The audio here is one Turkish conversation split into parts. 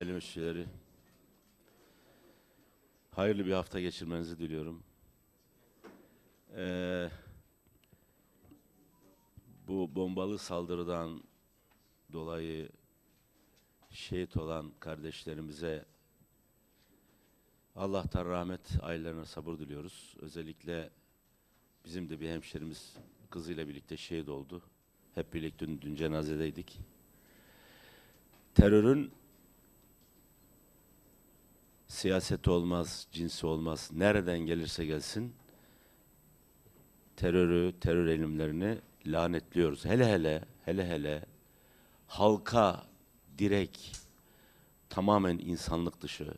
Değerli müşterileri, hayırlı bir hafta geçirmenizi diliyorum. Ee, bu bombalı saldırıdan dolayı şehit olan kardeşlerimize Allah'tan rahmet, ailelerine sabır diliyoruz. Özellikle bizim de bir hemşerimiz kızıyla birlikte şehit oldu. Hep birlikte dün, dün cenazedeydik. Terörün siyaseti olmaz, cinsi olmaz. Nereden gelirse gelsin terörü, terör elimlerini lanetliyoruz. Hele hele, hele hele halka direkt tamamen insanlık dışı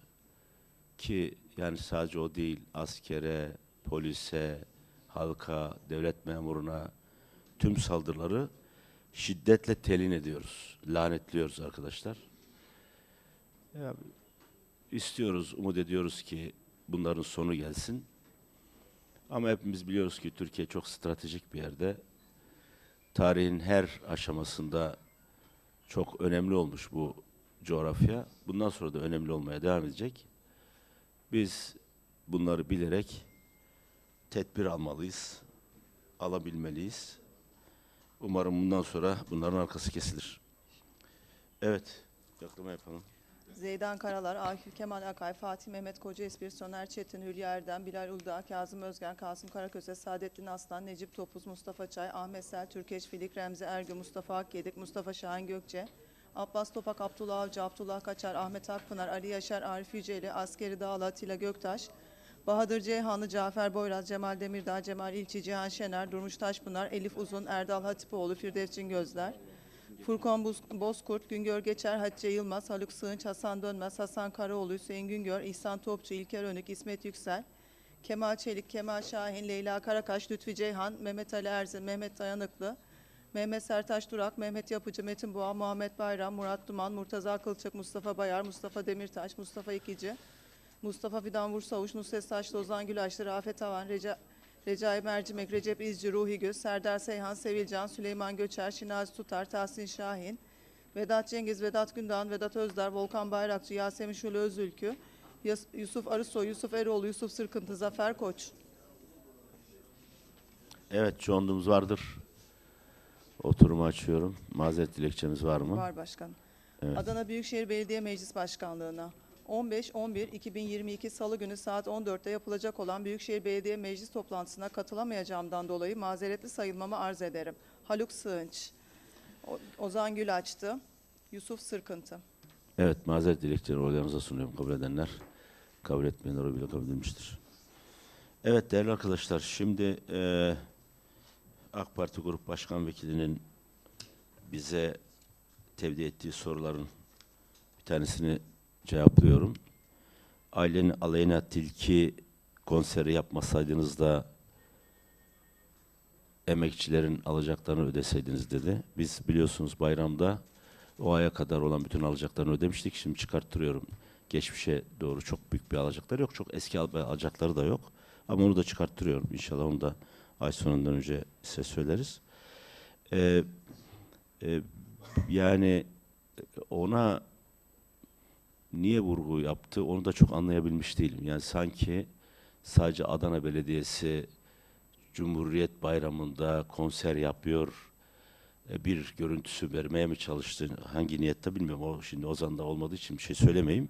ki yani sadece o değil askere, polise, halka, devlet memuruna tüm saldırıları şiddetle telin ediyoruz. Lanetliyoruz arkadaşlar. Ya, istiyoruz, umut ediyoruz ki bunların sonu gelsin. Ama hepimiz biliyoruz ki Türkiye çok stratejik bir yerde. Tarihin her aşamasında çok önemli olmuş bu coğrafya. Bundan sonra da önemli olmaya devam edecek. Biz bunları bilerek tedbir almalıyız, alabilmeliyiz. Umarım bundan sonra bunların arkası kesilir. Evet, yaklama yapalım. Zeydan Karalar, Akif Kemal Akay, Fatih Mehmet Koca Espir, Soner Çetin, Hülya Erdem, Bilal Uludağ, Kazım Özgen, Kasım Karaköse, Saadettin Aslan, Necip Topuz, Mustafa Çay, Ahmet Sel, Türkeş Filik, Remzi Ergü, Mustafa Akyedik, Mustafa Şahin Gökçe, Abbas Topak, Abdullah Avcı, Abdullah Kaçar, Ahmet Akpınar, Ali Yaşar, Arif Yüceli, Askeri Dağlı, Atilla Göktaş, Bahadır Ceyhanlı, Cafer Boyraz, Cemal Demirdağ, Cemal İlçi, Cihan Şener, Durmuş Taşpınar, Elif Uzun, Erdal Hatipoğlu, Firdevs Cingözler, Furkan Bozkurt, Güngör Geçer, Hatice Yılmaz, Haluk Sığınç, Hasan Dönmez, Hasan Karaoğlu, Hüseyin Güngör, İhsan Topçu, İlker Önük, İsmet Yüksel, Kemal Çelik, Kemal Şahin, Leyla Karakaş, Lütfi Ceyhan, Mehmet Ali Erzin, Mehmet Dayanıklı, Mehmet Sertaş Durak, Mehmet Yapıcı, Metin Boğa, Muhammed Bayram, Murat Duman, Murtaza Kılçık, Mustafa Bayar, Mustafa Demirtaş, Mustafa İkici, Mustafa Fidan Vursavuş, Nusret Saçlı, Ozan Gülaşlı, Rafet Havan, Reca, Recai Mercimek, Recep İzci, Ruhi Göz, Serdar Seyhan, Sevilcan, Süleyman Göçer, Şinasi Tutar, Tahsin Şahin, Vedat Cengiz, Vedat Gündoğan, Vedat Özdar, Volkan Bayrakçı, Yasemin Şule Özülkü, Yusuf Arısoy, Yusuf Eroğlu, Yusuf Sırkıntı, Zafer Koç. Evet, çoğunluğumuz vardır. Oturumu açıyorum. Mazeret dilekçemiz var mı? Var başkanım. Evet. Adana Büyükşehir Belediye Meclis Başkanlığı'na 15-11-2022 Salı günü saat 14'te yapılacak olan Büyükşehir Belediye Meclis toplantısına katılamayacağımdan dolayı mazeretli sayılmamı arz ederim. Haluk Sığınç, Ozan Gül açtı, Yusuf Sırkıntı. Evet, mazeret dilekçeleri oylarınıza sunuyorum. Kabul edenler, kabul etmeyenler oy bile kabul edilmiştir. Evet değerli arkadaşlar, şimdi eee AK Parti Grup Başkan Vekilinin bize tevdi ettiği soruların bir tanesini cevaplıyorum. Ailenin aleyna tilki konseri yapmasaydınız da emekçilerin alacaklarını ödeseydiniz dedi. Biz biliyorsunuz bayramda o aya kadar olan bütün alacaklarını ödemiştik. Şimdi çıkarttırıyorum. Geçmişe doğru çok büyük bir alacakları yok. Çok eski al- alacakları da yok. Ama onu da çıkarttırıyorum. İnşallah onu da ay sonundan önce size söyleriz. Ee, e, yani ona niye vurgu yaptı onu da çok anlayabilmiş değilim. Yani sanki sadece Adana Belediyesi Cumhuriyet Bayramı'nda konser yapıyor, e, bir görüntüsü vermeye mi çalıştı? Hangi niyette bilmiyorum. O şimdi Ozan'da olmadığı için bir şey söylemeyeyim.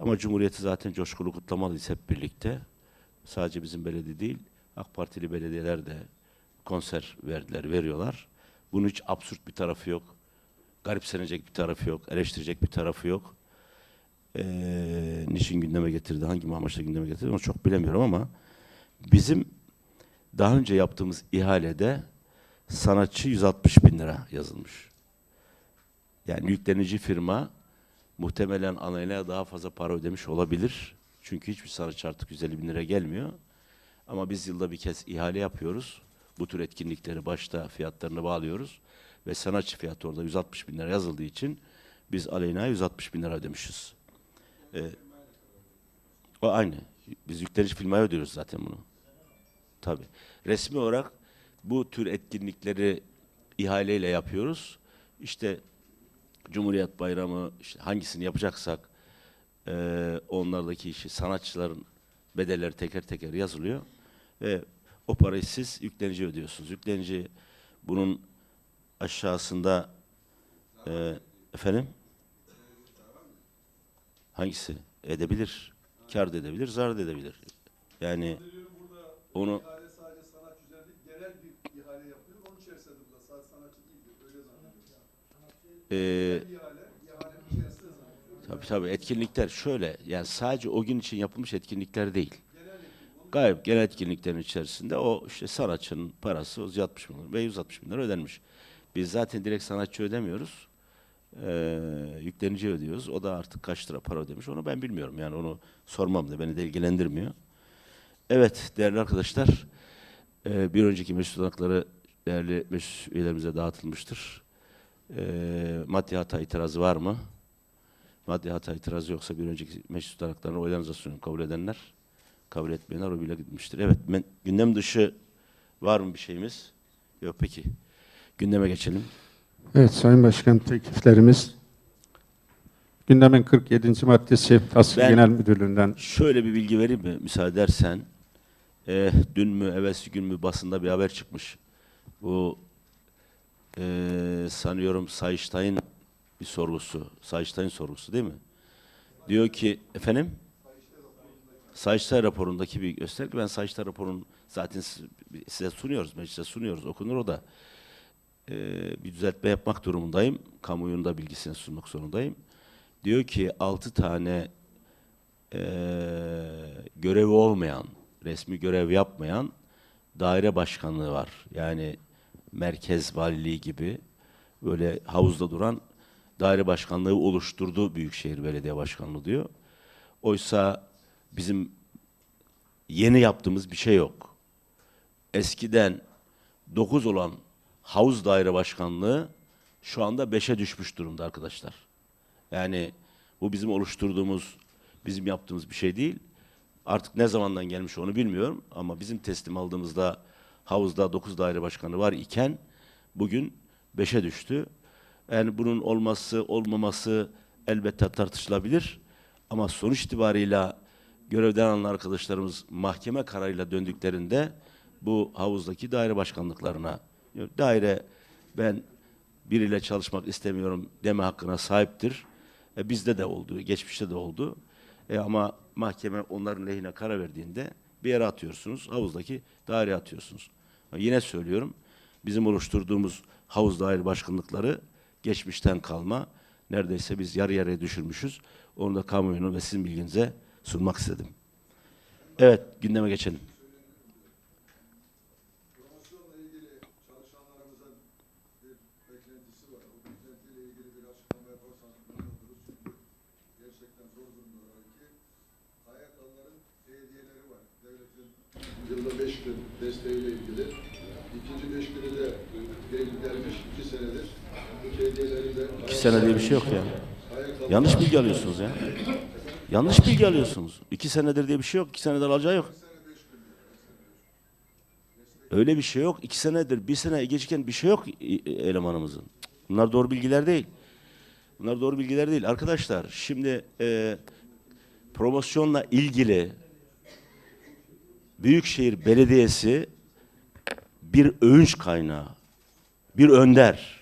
Ama Cumhuriyeti zaten coşkulu kutlamalıyız hep birlikte. Sadece bizim belediye değil, AK Partili belediyeler de konser verdiler, veriyorlar. Bunun hiç absürt bir tarafı yok. Garipsenecek bir tarafı yok, eleştirecek bir tarafı yok. Ee, niçin gündeme getirdi, hangi amaçla gündeme getirdi onu çok bilemiyorum ama bizim daha önce yaptığımız ihalede sanatçı 160 bin lira yazılmış. Yani yüklenici firma muhtemelen alayına daha fazla para ödemiş olabilir. Çünkü hiçbir sanatçı artık 150 bin lira gelmiyor. Ama biz yılda bir kez ihale yapıyoruz. Bu tür etkinlikleri başta fiyatlarını bağlıyoruz. Ve sanatçı fiyatı orada 160 bin lira yazıldığı için biz aleyna 160 bin lira ödemişiz. Ee, o aynı. Biz yüklenici firmaya ödüyoruz zaten bunu. Tabii. Resmi olarak bu tür etkinlikleri ihaleyle yapıyoruz. İşte Cumhuriyet Bayramı işte hangisini yapacaksak eee onlardaki işi sanatçıların bedelleri teker teker yazılıyor ve o parayı siz yüklenici ödüyorsunuz. Yüklenici bunun aşağısında eee, efendim hangisi edebilir? Kar da edebilir, zarar da edebilir. Yani onu zannediyorum. Tabii tabii etkinlikler şöyle yani sadece o gün için yapılmış etkinlikler değil. Gayet genel etkinliklerin içerisinde o işte sanatçının parası 160 bin lira ve 160 bin lira ödenmiş. Biz zaten direkt sanatçı ödemiyoruz. Ee, yüklenici ödüyoruz. O da artık kaç lira para ödemiş onu ben bilmiyorum. Yani onu sormam da beni de ilgilendirmiyor. Evet değerli arkadaşlar e, bir önceki meclis tutanakları değerli meclis üyelerimize dağıtılmıştır. E, maddi hata itirazı var mı? Maddi hata itirazı yoksa bir önceki meclis tutanaklarını oylarınıza sunuyorum. Kabul edenler, kabul etmeyenler o bile gitmiştir. Evet, men- gündem dışı var mı bir şeyimiz? Yok peki. Gündeme geçelim. Evet Sayın Başkan tekliflerimiz gündemin 47. maddesi Tasvir Ben- Genel Müdürlüğü'nden Şöyle bir bilgi vereyim mi müsaade edersen? Eh, dün mü, evvelsi gün mü basında bir haber çıkmış. Bu eh, sanıyorum Sayıştay'ın bir sorgusu. Sayıştay'ın sorgusu değil mi? Diyor ki, efendim? Sayıştay raporundaki bir gösterge. Ben Sayıştay raporunu zaten siz- size sunuyoruz, meclise sunuyoruz, okunur o da. Eh, bir düzeltme yapmak durumundayım. Kamuoyunun da bilgisini sunmak zorundayım. Diyor ki altı tane eee, görevi olmayan, resmi görev yapmayan daire başkanlığı var. Yani merkez valiliği gibi böyle havuzda duran daire başkanlığı oluşturdu Büyükşehir Belediye Başkanlığı diyor. Oysa bizim yeni yaptığımız bir şey yok. Eskiden 9 olan havuz daire başkanlığı şu anda 5'e düşmüş durumda arkadaşlar. Yani bu bizim oluşturduğumuz, bizim yaptığımız bir şey değil. Artık ne zamandan gelmiş onu bilmiyorum ama bizim teslim aldığımızda havuzda 9 daire başkanı var iken bugün 5'e düştü. Yani bunun olması, olmaması elbette tartışılabilir ama sonuç itibarıyla görevden alınan arkadaşlarımız mahkeme kararıyla döndüklerinde bu havuzdaki daire başkanlıklarına daire ben biriyle çalışmak istemiyorum deme hakkına sahiptir. E, bizde de oldu, geçmişte de oldu. E, ama mahkeme onların lehine karar verdiğinde bir yere atıyorsunuz, havuzdaki daireye atıyorsunuz. Ama yine söylüyorum, bizim oluşturduğumuz havuz daire başkanlıkları geçmişten kalma. Neredeyse biz yarı yarıya düşürmüşüz. Onu da kamuoyunu ve sizin bilginize sunmak istedim. Evet, gündeme geçelim. Promosyonla ilgili çalışanlarımızın bir beklentisi var. O beklentiyle ilgili bir açıklama yaparsanız memnun oluruz. Çünkü gerçekten zor durumdalar ki KYK'ların hediyeleri var. Devletin yılda beş gün desteğiyle ilgili. İkinci beş günü de gel- gelmiş iki senedir. Bu İki sene diye bir şey yok ya. Yanlış bilgi alıyorsunuz ya. Yanlış bilgi alıyorsunuz. İki senedir diye bir şey yok. İki senedir alacağı yok. Öyle bir şey yok. İki senedir, bir sene geçirken bir şey yok e- elemanımızın. Bunlar doğru bilgiler değil. Bunlar doğru bilgiler değil. Arkadaşlar şimdi e, promosyonla ilgili Büyükşehir Belediyesi bir övünç kaynağı, bir önder.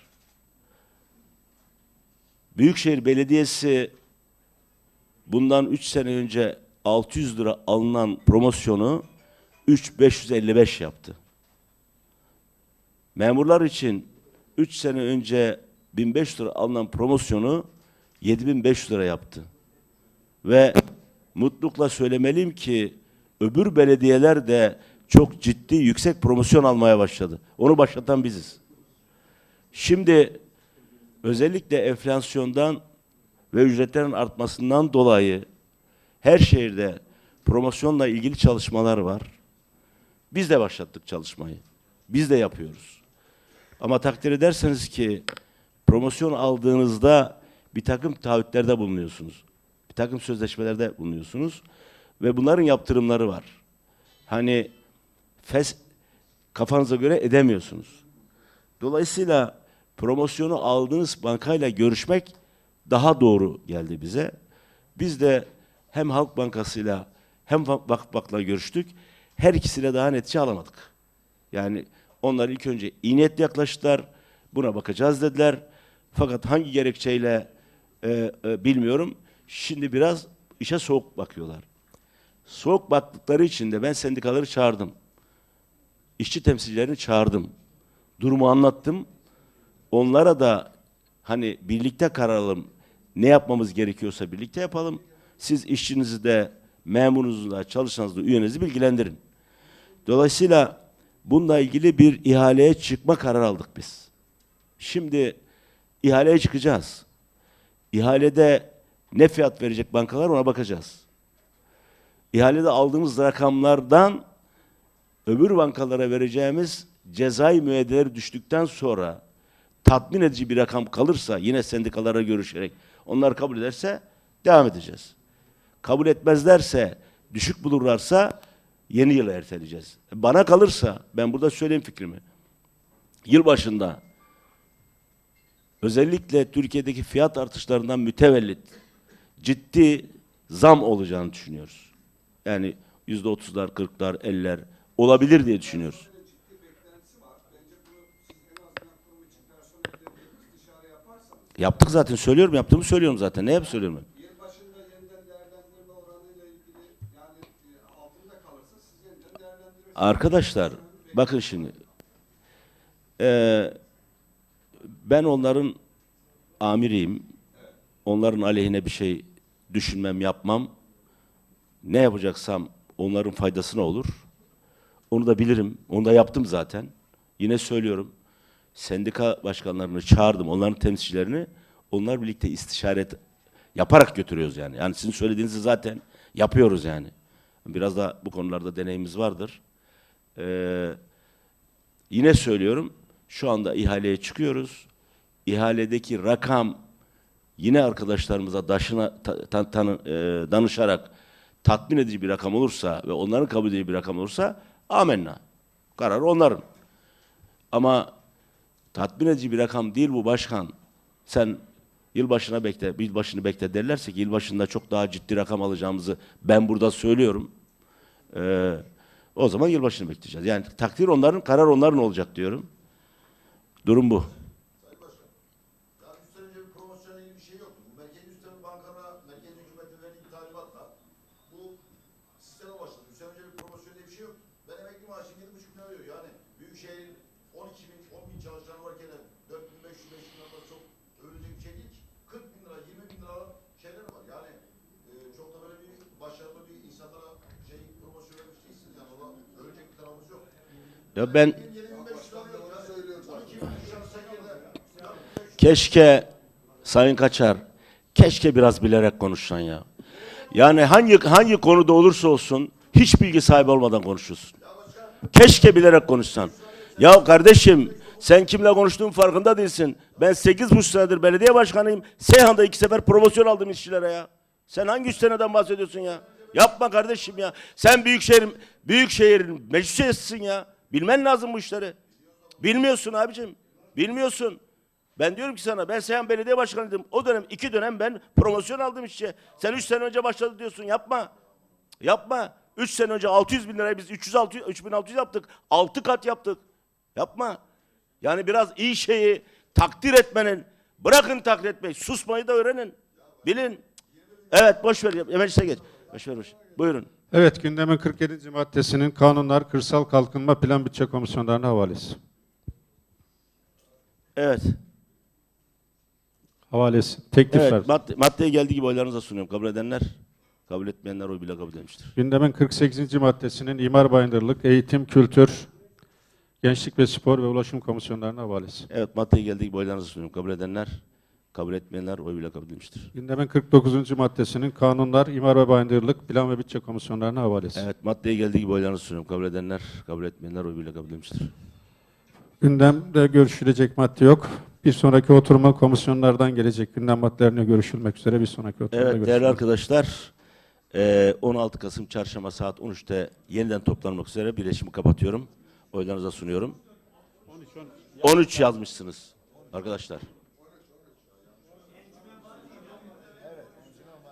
Büyükşehir Belediyesi bundan 3 sene önce 600 lira alınan promosyonu 3555 yaptı. Memurlar için 3 sene önce 1500 lira alınan promosyonu 7500 lira yaptı. Ve mutlulukla söylemeliyim ki öbür belediyeler de çok ciddi yüksek promosyon almaya başladı. Onu başlatan biziz. Şimdi özellikle enflasyondan ve ücretlerin artmasından dolayı her şehirde promosyonla ilgili çalışmalar var. Biz de başlattık çalışmayı. Biz de yapıyoruz. Ama takdir ederseniz ki promosyon aldığınızda bir takım taahhütlerde bulunuyorsunuz. Bir takım sözleşmelerde bulunuyorsunuz. Ve bunların yaptırımları var. Hani fes kafanıza göre edemiyorsunuz. Dolayısıyla promosyonu aldığınız bankayla görüşmek daha doğru geldi bize. Biz de hem Halk Bankası'yla hem Vakıfbank'la görüştük. Her ikisiyle daha netice alamadık. Yani onlar ilk önce iyi niyetli yaklaştılar. Buna bakacağız dediler. Fakat hangi gerekçeyle e, e, bilmiyorum. Şimdi biraz işe soğuk bakıyorlar. Soğuk baktıkları için de ben sendikaları çağırdım. İşçi temsilcilerini çağırdım. Durumu anlattım. Onlara da hani birlikte kararalım. Ne yapmamız gerekiyorsa birlikte yapalım. Siz işçinizi de, memurunuzu da, çalışanınızı da, üyenizi bilgilendirin. Dolayısıyla bununla ilgili bir ihaleye çıkma kararı aldık biz. Şimdi ihaleye çıkacağız. İhalede ne fiyat verecek bankalar ona bakacağız. İhalede aldığımız rakamlardan öbür bankalara vereceğimiz cezai müeyyideleri düştükten sonra tatmin edici bir rakam kalırsa yine sendikalara görüşerek onlar kabul ederse devam edeceğiz. Kabul etmezlerse, düşük bulurlarsa yeni yıla erteleyeceğiz. Bana kalırsa ben burada söyleyeyim fikrimi. Yıl başında özellikle Türkiye'deki fiyat artışlarından mütevellit ciddi zam olacağını düşünüyoruz. Yani yüzde otuzlar, kırklar, eller olabilir diye düşünüyoruz. Yaptık zaten söylüyorum, yaptığımı söylüyorum zaten. Ne yap söylüyorum ben? yıl başında yeniden değerlendirme oranıyla ilgili yani e, altında kalırsa siz yeniden değerlendirirsiniz. Arkadaşlar bakın şimdi Ee, ben onların amiriyim. Onların aleyhine bir şey düşünmem, yapmam. Ne yapacaksam onların faydasına olur. Onu da bilirim. Onu da yaptım zaten. Yine söylüyorum. Sendika başkanlarını çağırdım. Onların temsilcilerini. Onlar birlikte istişare yaparak götürüyoruz yani. Yani sizin söylediğinizi zaten yapıyoruz yani. Biraz da bu konularda deneyimimiz vardır. Ee, yine söylüyorum, şu anda ihaleye çıkıyoruz. İhaledeki rakam yine arkadaşlarımıza daşına, ta- ta- tanı- e, danışarak tatmin edici bir rakam olursa ve onların kabul edeceği bir rakam olursa amenna. Karar onların. Ama tatmin edici bir rakam değil bu başkan. Sen yılbaşına bekle, yılbaşını bekle derlerse ki yılbaşında çok daha ciddi rakam alacağımızı ben burada söylüyorum. Ee, o zaman yılbaşını bekleyeceğiz. Yani takdir onların, karar onların olacak diyorum. Durum bu. Sayın Başkan, ya üç sene önce bir promosyonla ilgili bir şey yoktu. Bu merkezi üstelik bankana, merkezi hükümete verdiği bir talimatla bu sisteme başladı. Üç sene önce bir promosyon diye bir şey yoktu. Ben emekli maaşım yedi buçuk bin alıyor. Yani Büyükşehir'in 12 bin, 10 bin çalışanı varken de 4 bin, 5 bin, 5 bin lira çok övülecek bir şey değil ki. 40 bin lira, 20 bin lira şeyler var. Yani e, çok da böyle bir başarılı bir insanlara şey promosyon vermiş değilsiniz. Yani ona övülecek bir tarafımız yok. Ya ben 7500 lira alıyor. Yani 12 bin çalışan yerine keşke Sayın Kaçar, keşke biraz bilerek konuşsan ya. Yani hangi hangi konuda olursa olsun hiç bilgi sahibi olmadan konuşuyorsun. Keşke bilerek konuşsan. Ya kardeşim sen kimle konuştuğun farkında değilsin. Ben sekiz buçuk senedir belediye başkanıyım. Seyhan'da iki sefer promosyon aldım işçilere ya. Sen hangi üç seneden bahsediyorsun ya? Yapma kardeşim ya. Sen büyükşehir büyükşehirin meclis üyesisin ya. Bilmen lazım bu işleri. Bilmiyorsun abicim. Bilmiyorsun. Ben diyorum ki sana ben Seyhan Belediye Başkanıydım. O dönem iki dönem ben promosyon aldım işçiye. Sen üç sene önce başladı diyorsun. Yapma. Yapma. Üç sene önce 600 bin liraya biz 300 600, 3600 yaptık. Altı kat yaptık. Yapma. Yani biraz iyi şeyi takdir etmenin, bırakın takdir etmeyi, susmayı da öğrenin. Bilin. Evet boş ver. Meclise geç. Boş ver boş. Buyurun. Evet, gündemin 47. maddesinin kanunlar, kırsal kalkınma plan bütçe komisyonlarına havalesi. Evet. Havalesi. Teklifler. Evet. Madde, maddeye geldiği gibi oylarınıza sunuyorum. Kabul edenler, kabul etmeyenler oy bile kabul etmiştir. Gündemin 48. maddesinin imar bayındırlık, eğitim, kültür, gençlik ve spor ve ulaşım komisyonlarına havalesi. Evet maddeye geldiği gibi oylarınıza sunuyorum. Kabul edenler, kabul etmeyenler oy bile kabul edilmiştir. Gündemin 49. maddesinin kanunlar, imar ve bayındırlık, plan ve bütçe komisyonlarına havalesi. Evet maddeye geldiği gibi oylarınıza sunuyorum. Kabul edenler, kabul etmeyenler oy bile kabul edilmiştir. Gündemde görüşülecek madde yok. Bir sonraki oturuma komisyonlardan gelecek gündem maddelerine görüşülmek üzere bir sonraki oturumda Evet görüşmek değerli arkadaşlar, eee, 16 Kasım Çarşamba saat 13'te yeniden toplanmak üzere birleşimi kapatıyorum. Oylarınıza sunuyorum. 13 yazmışsınız. Arkadaşlar.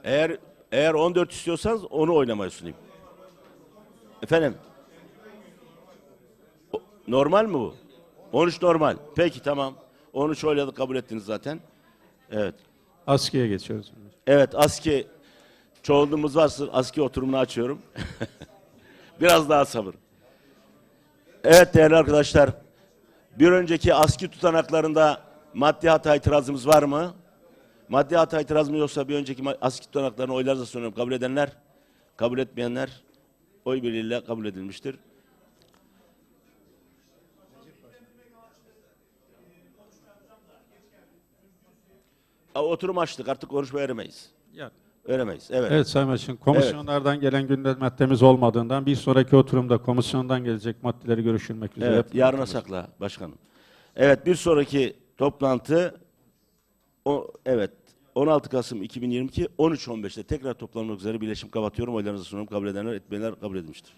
Eğer eğer 14 istiyorsanız onu oynamaya sunayım. Efendim? Normal mi bu? 13 normal. Peki tamam. 13 oyladık kabul ettiniz zaten. Evet. ASKİ'ye geçiyoruz. Evet ASKİ çoğunluğumuz varsa ASKİ oturumunu açıyorum. Biraz daha sabır. Evet değerli arkadaşlar. Bir önceki ASKİ tutanaklarında maddi hata itirazımız var mı? Maddi hata itirazımız yoksa bir önceki ma- ASKİ tutanaklarını oylarınıza sunuyorum. Kabul edenler, kabul etmeyenler oy birliğiyle kabul edilmiştir. Oturum açtık artık konuşma veremeyiz. Veremeyiz. Evet. Evet Sayın Başkan, komisyonlardan gelen gündem maddemiz olmadığından bir sonraki oturumda komisyondan gelecek maddeleri görüşülmek üzere. Evet, yarına sakla başkanım. Evet, bir sonraki toplantı o evet 16 Kasım 2022 13.15'te tekrar toplanmak üzere birleşim kapatıyorum. Oylarınızı sunuyorum. Kabul edenler, etmeyenler kabul edilmiştir.